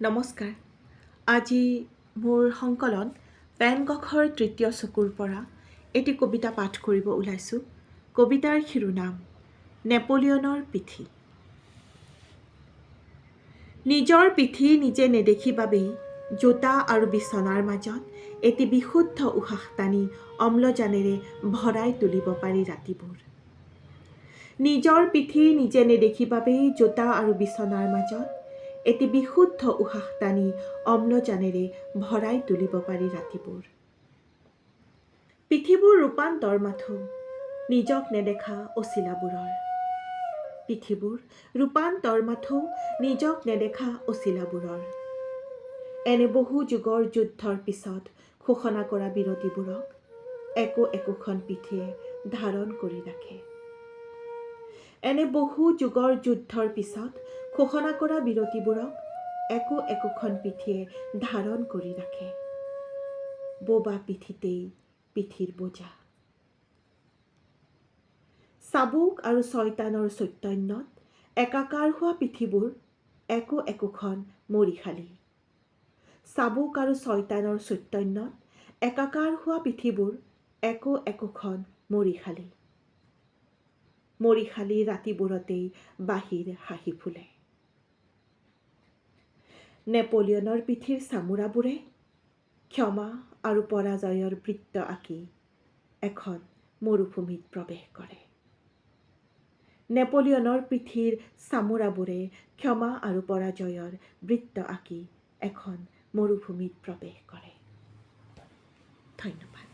নমস্কাৰ। আজি মোৰ সংকলন গখৰ তৃতীয় চকুৰ পৰা এটি কবিতা পাঠ কৰিব ওলাইছোঁ। কবিতাৰ শিৰোনাম, নেপলিয়নৰ পিঠি। নিজৰ পিঠি নিজে নেদেখি বাবেই জোতা আৰু বিচনাৰ মাজত এটি বিশুদ্ধ উশাহ টানি অম্লজানেৰে ভৰাই তুলিব পাৰি ৰাতিবোৰ। নিজৰ পিঠি নিজে নেদেখি বাবেই জোতা আৰু বিচনাৰ মাজত এটি বিশুদ্ধ উশাহ টানি অম্লজানেৰে ভৰাই তুলিব পাৰি ৰাতিবোৰ পিঠিবোৰ ৰূপান্তৰ মাথো নিজক নেদেখা অচিলাবোৰৰ। পিঠিবোৰ ৰূপান্তৰ মাথো নিজক নেদেখা অচিলাবোৰৰ। এনে বহু যুগৰ যুদ্ধৰ পিছত ঘোষণা কৰা বিৰতিবোৰক একো একোখন পিঠিয়ে ধাৰণ কৰি ৰাখে। এনে বহু যুগৰ যুদ্ধৰ পিছত ঘোষণা কৰা বিৰতিবোৰক একো একোখন পিঠিয়ে ধাৰণ কৰি ৰাখে বোবা পিঠিতেই পিঠিৰ বোজা চাবুক আৰু ছয়তানৰ চৈতন্যত একাকাৰ হোৱা পিঠিবোৰ একো একোখন মৰিশালী। চাবুক আৰু ছয়তানৰ চৈতন্যত একাকাৰ হোৱা পিঠিবোৰ একো একোখন মৰিশালী। মৰিশালী ৰাতিবোৰতেই বাহিৰ হাঁহি ফুলে। নেপলিয়নৰ পিঠিৰ চামোৰাবোৰে ক্ষমা আৰু পৰাজয়ৰ বৃত্ত আঁকি এখন মৰুভূমিত প্ৰৱেশ কৰে। নেপলিয়নৰ পিঠিৰ চামোৰাবোৰে ক্ষমা আৰু পৰাজয়ৰ বৃত্ত আঁকি এখন মৰুভূমিত প্ৰৱেশ কৰে। ধন্যবাদ।